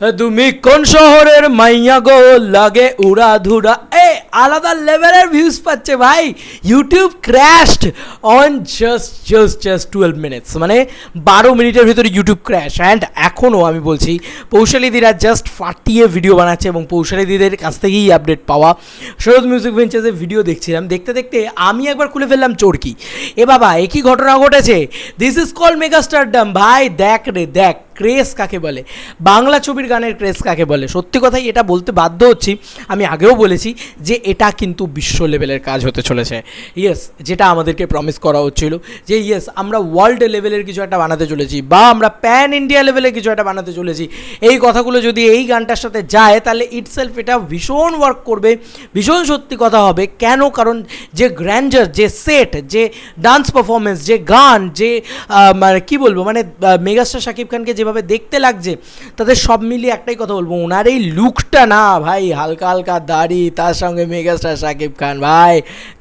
তুমি কোন শহরের মাইয়া গো? লাগে উড়া ধুরা এ, আলাদা লেভেলের ভিউজ পাচ্ছে ভাই। YouTube crashed on just just just twelve minutes মানে বারো মিনিটের ভিতরে ইউটিউব ক্র্যাশ অ্যান্ড এখনও আমি বলছি, পৌশালীদিরা জাস্ট ফাটিয়ে ভিডিও বানাচ্ছে এবং পৌশালীদিদের কাছ থেকেই আপডেট পাওয়া। শরৎ মিউজিক ভেঞ্চার্সের ভিডিও দেখছিলাম। দেখতে দেখতে আমি একবার খুলে ফেললাম চোরকি। এ বাবা একই ঘটনা ঘটেছে? দিস ইজ কল মেগাস্টারডাম ভাই, দেখ রে, দেখ। ক্রেজ কাকে বলে? বাংলা ছবির গানের ক্রেজ কাকে বলে? সত্যি কথাই এটা বলতে বাধ্য হচ্ছি। আমি আগেও বলেছি যে এটা কিন্তু বিশ্ব লেভেলের কাজ হতে চলেছে। ইয়েস যেটা আমাদেরকে প্রমিস করা হচ্ছিল যে ইয়েস আমরা ওয়ার্ল্ড লেভেলের কিছু একটা বানাতে চলেছি বা আমরা প্যান ইন্ডিয়া লেভেলের কিছু একটা বানাতে চলেছি। এই কথাগুলো যদি এই গানটার সাথে যায়, তাহলে ইটসেলফ এটা ভীষণ ওয়ার্ক করবে। ভীষণ সত্যি কথা হবে। কেন? কারণ যে গ্র্যান্ডার যে সেট যে ডান্স পারফরমেন্স যে গান, যে মানে কী বলব? মানে মেগাস্টার শাকিব খানকে যেভাবে দেখতে লাগছে, তাদের সব মিলিয়ে একটাই কথা বলব ওনার এই লুকটা না, ভাই, হালকা হালকা দাড়ি, তার সঙ্গে মেগাস্টার শাকিব খান, ভাই,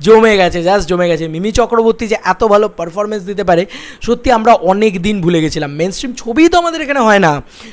জমে গেছে জাস্ট জমে গেছে। মিমি চক্রবর্তী যে এত ভালো পারফরমেন্স দিতে পারে, সত্যি আমরা অনেক দিন ভুলে গেছিলাম। মেন স্ট্রিম ছবি তো আমাদের এখানে হয় না।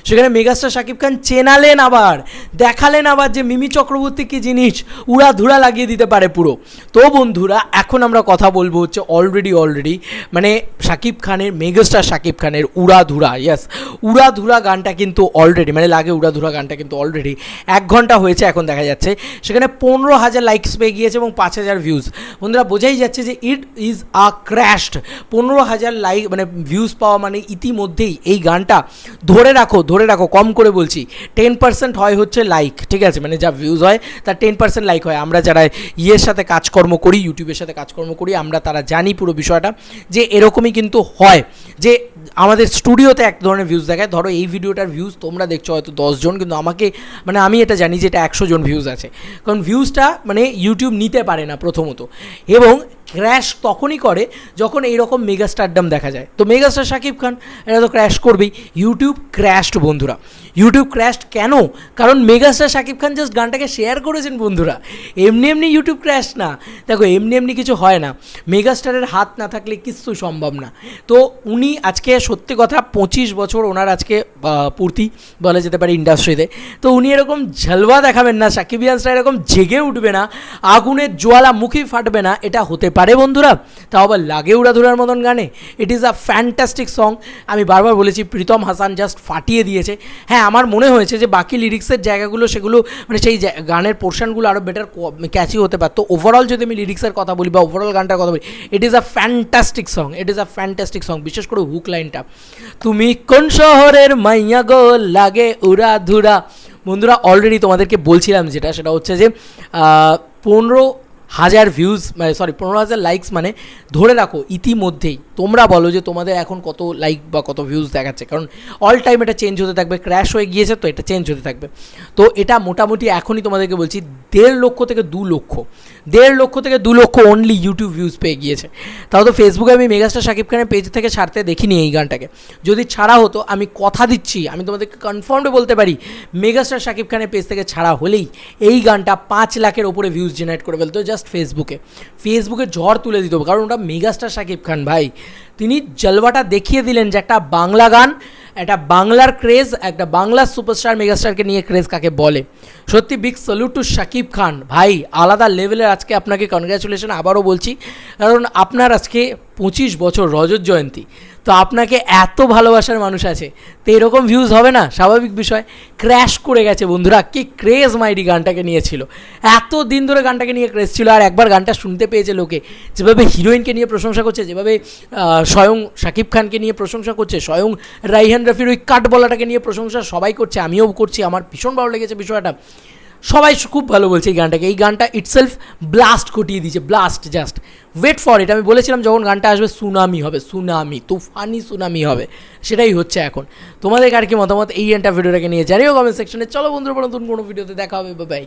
সেখানে মেগাস্টার শাকিব খান চেনালেন আবার, দেখালেন আবার যে মিমি চক্রবর্তী কী জিনিস উড়া ধুরা লাগিয়ে দিতে পারে পুরো। তো বন্ধুরা, এখন আমরা কথা বলব হচ্ছে অলরেডি অলরেডি মানে শাকিব খানের, মেগাস্টার শাকিব খানের উড়া ধুরা ইয়াস উড়া ধুরা গানটা কিন্তু অলরেডি মানে লাগে উড়া ধুরা গানটা কিন্তু অলরেডি এক ঘণ্টা হয়েছে, এখন দেখা যাচ্ছে। সেখানে পনেরো হাজার লাইকস পেয়ে গিয়েছে এবং পাঁচ হাজার ভিউজ বন্ধুরা, বোঝাই যাচ্ছে যে ইট ইজ আ ক্র্যাশড পনেরো হাজার লাইক মানে ভিউজ পাওয়া মানে ইতিমধ্যেই এই গানটা ধরে রাখো ধরে রাখো, কম করে বলছি। টেন পার্সেন্ট হয় হচ্ছে লাইক ঠিক আছে? মানে যা ভিউজ হয়, তার টেন পার্সেন্ট লাইক হয়। আমরা যারা ইয়ের সাথে কাজকর্ম করি, ইউটিউবের সাথে কাজকর্ম করি, আমরা তারা জানি পুরো বিষয়টা যে এরকমই কিন্তু হয়। যে আমাদের স্টুডিওতে এক ধরনের ভিউজ দেখায়। ধরো এই ভিডিওটার ভিউজ তোমরা দেখছ, হয়তো দশজন, কিন্তু আমাকে মানে আমি এটা জানি যে এটা একশো জন ভিউজ আছে। কারণ ভিউজটা মানে ইউটিউব নিতে পারে না প্রথমত। এবং ক্র্যাশ তখনই করে যখন এইরকম মেগা স্টারডাম দেখা যায়। তো মেগাস্টার শাকিব খান এটা তো ক্র্যাশ করবেই। ইউটিউব ক্র্যাশড বন্ধুরা। ইউটিউব ক্র্যাশড কেন? কারণ মেগাস্টার শাকিব খান জাস্ট গানটাকে শেয়ার করেছেন বন্ধুরা। এমনি এমনি ইউটিউব ক্র্যাশ না। দেখো, এমনি এমনি কিছু হয় না। মেগাস্টারের হাত না থাকলে কিছু সম্ভব না। তো উনি আজকে, সত্যি কথা, পঁচিশ বছর ওনার আজকে পূর্তি বলা যেতে পারে ইন্ডাস্ট্রিতে তো। উনি এরকম ঝলবা দেখাবেন না সাকিবিয়ান্সরা এরকম জেগে উঠবে না, আগুনের জোয়ালা মুখী ফাটবে না, এটা হতে পারে বন্ধুরা? তাও আবার লাগে উড়াধুরার মতন গানে। It is a fantastic song আমি বারবার বলেছি, প্রীতম হাসান জাস্ট ফাটিয়ে দিয়েছে। হ্যাঁ আমার মনে হয়েছে যে বাকি লিরিক্সের জায়গাগুলো, সেগুলো মানে সেই গানের পোর্শনগুলো আরও বেটার ক্যাচি হতে পারতো। ওভারঅল যদি আমি লিরিক্সের কথা বলি বা ওভারঅল গানটার কথা বলি it is a fantastic song it is a fantastic song বিশেষ করে হুক লাইনটা তুমি কোন শহরের মাইয়া গো? লাগে উড়া ধুরা বন্ধুরা অলরেডি তোমাদেরকে বলছিলাম যেটা, সেটা হচ্ছে যে পনেরো হাজার ভিউজ মানে সরি পনেরো হাজার লাইকস মানে ধরে রাখো ইতিমধ্যেই। তোমরা বলো যে তোমাদের এখন কত লাইক বা কত ভিউজ দেখাচ্ছে। কারণ অল টাইম এটা চেঞ্জ হতে থাকবে ক্র্যাশ হয়ে গিয়েছে তো এটা চেঞ্জ হতে থাকবে। তো এটা মোটামুটি এখনই তোমাদেরকে বলছি দেড় লক্ষ থেকে দু লক্ষ। দেড় লক্ষ থেকে দু লক্ষ অনলি ইউটিউব ভিউজ পেয়ে গিয়েছে। তাও তো ফেসবুকে আমি মেগাস্টার শাকিব খানের পেজ থেকে ছাড়তে দেখিনি এই গানটাকে। যদি ছাড়া হতো, আমি কথা দিচ্ছি, আমি তোমাদেরকে কনফার্মড বলতে পারি, মেগাস্টার শাকিব খানের পেজ থেকে ছাড়া হলেই এই গানটা পাঁচ লাখের ওপরে ভিউজ জেনারেট করে ফেলতো জাস্ট ফেসবুকে ফেসবুকে ঝড় তুলে দিত, কারণ ওটা মেগাস্টার শাকিব খান ভাই। তিনি জলবাটা দেখিয়ে দিলেন যে একটা বাংলা গান একটা বাংলার ক্রেজ একটা বাংলার সুপারস্টার মেগাস্টারকে নিয়ে ক্রেজ কাকে বলে? সত্যি big salute to Shakib Khan. ভাই, আলাদা লেভেলের আজকে আপনাকে কনগ্র্যাচুলেশন আবারও বলছি। কারণ আপনার আজকে পঁচিশ বছর রজত জয়ন্তী। তো আপনাকে এত ভালোবাসার মানুষ আছে, তো এরকম ভিউজ হবে না? স্বাভাবিক বিষয়। ক্র্যাশ করে গেছে বন্ধুরা। কি ক্রেজ মাইডি গানটাকে নিয়েছিল। এত দিন ধরে গানটাকে নিয়ে ক্রেজ ছিল, আর একবার গানটা শুনতে পেয়েছে লোকে। যেভাবে হিরোইনকে নিয়ে প্রশংসা করছে, যেভাবে স্বয়ং শাকিব খানকে নিয়ে প্রশংসা করছে, স্বয়ং রাইহান রফির ওই কাট বলাটাকে নিয়ে প্রশংসা সবাই করছে, আমিও করছি, আমার ভীষণ ভালো লেগেছে বিষয়টা। সবাই খুব ভালো বলছে এই গানটাকে। এই গানটা ইটসেলফ ব্লাস্ট ঘটিয়ে দিয়েছে blast just wait for it আমি বলেছিলাম যখন গানটা আসবে সুনামি হবে সুনামি তুফানি সুনামি হবে। সেটাই হচ্ছে এখন। তোমাদের আর কি মতামত? এই গানটা ভিডিওটাকে নিয়ে জানিও কমেন্ট সেকশনে চলো বন্ধুরা নতুন কোনো ভিডিওতে দেখা হবে। বাই